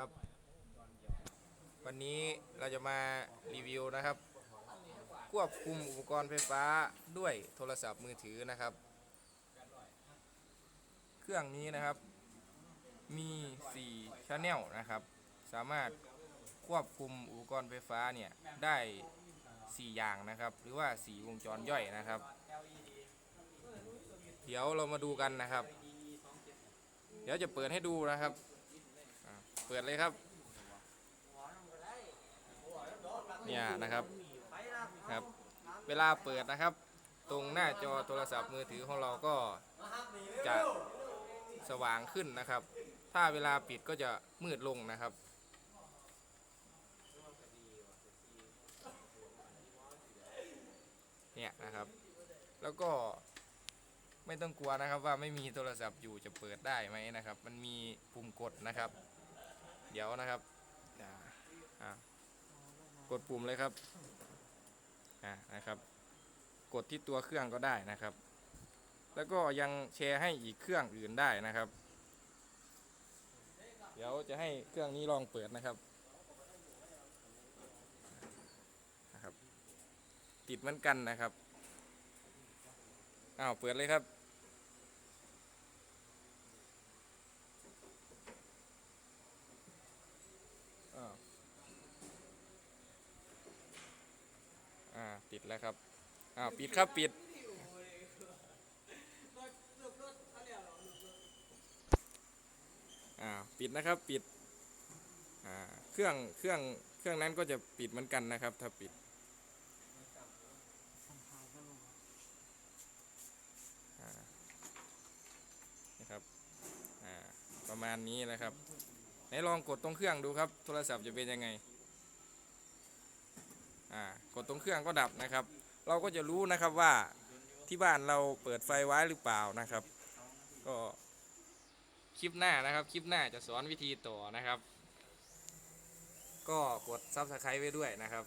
ครับ วันนี้เราจะมารีวิวนะครับ ควบคุมอุปกรณ์ไฟฟ้าด้วยโทรศัพท์มือถือนะครับ เครื่องนี้นะครับ มี4 channel นะครับ สามารถควบคุมอุปกรณ์ไฟฟ้าเนี่ยได้ 4 อย่างนะครับ หรือว่า 4 วงจรย่อยนะครับ เดี๋ยวเรามาดูกันนะครับ เดี๋ยวจะเปิดให้ดูนะครับ ปิดเลยครับ เนี่ยนะครับ ครับ เวลาเปิดนะครับ ตรงหน้าจอโทรศัพท์มือถือของเราก็จะสว่างขึ้นนะครับ ถ้าเวลาปิดก็จะมืดลงนะครับเนี่ยนะครับ แล้วก็ไม่ต้องกลัวนะครับว่าไม่มีโทรศัพท์อยู่จะเปิดได้ไหมนะครับ มันมีปุ่มกดนะครับ เดี๋ยวนะครับกดปุ่มเลยครับนะครับ กดที่ตัวเครื่องก็ได้นะครับ แล้วก็ยังแชร์ให้อีกเครื่องอื่นได้นะครับ เดี๋ยวจะให้เครื่องนี้ลองเปิดนะครับนะครับ ติดเหมือนกันนะครับอ้าวเปิดเลยครับ อ้าวอ่า ติดแล้วครับอ้าวปิดครับปิดอ่าปิดนะครับปิดอ่าเครื่องเครื่องเครื่องนั้นก็จะปิดเหมือนกันนะครับ ถ้าปิดนะครับอ่าประมาณนี้นะครับไหนลองกดตรงเครื่องดูครับ โทรศัพท์จะเป็นยังไง กดตรงเครื่องก็ดับนะครับ เราก็จะรู้นะครับว่าที่บ้านเราเปิดไฟไว้หรือเปล่านะครับ ก็คลิปหน้านะครับ คลิปหน้าจะสอนวิธีต่อนะครับ ก็กดซับสไครต์ไว้ด้วยนะครับ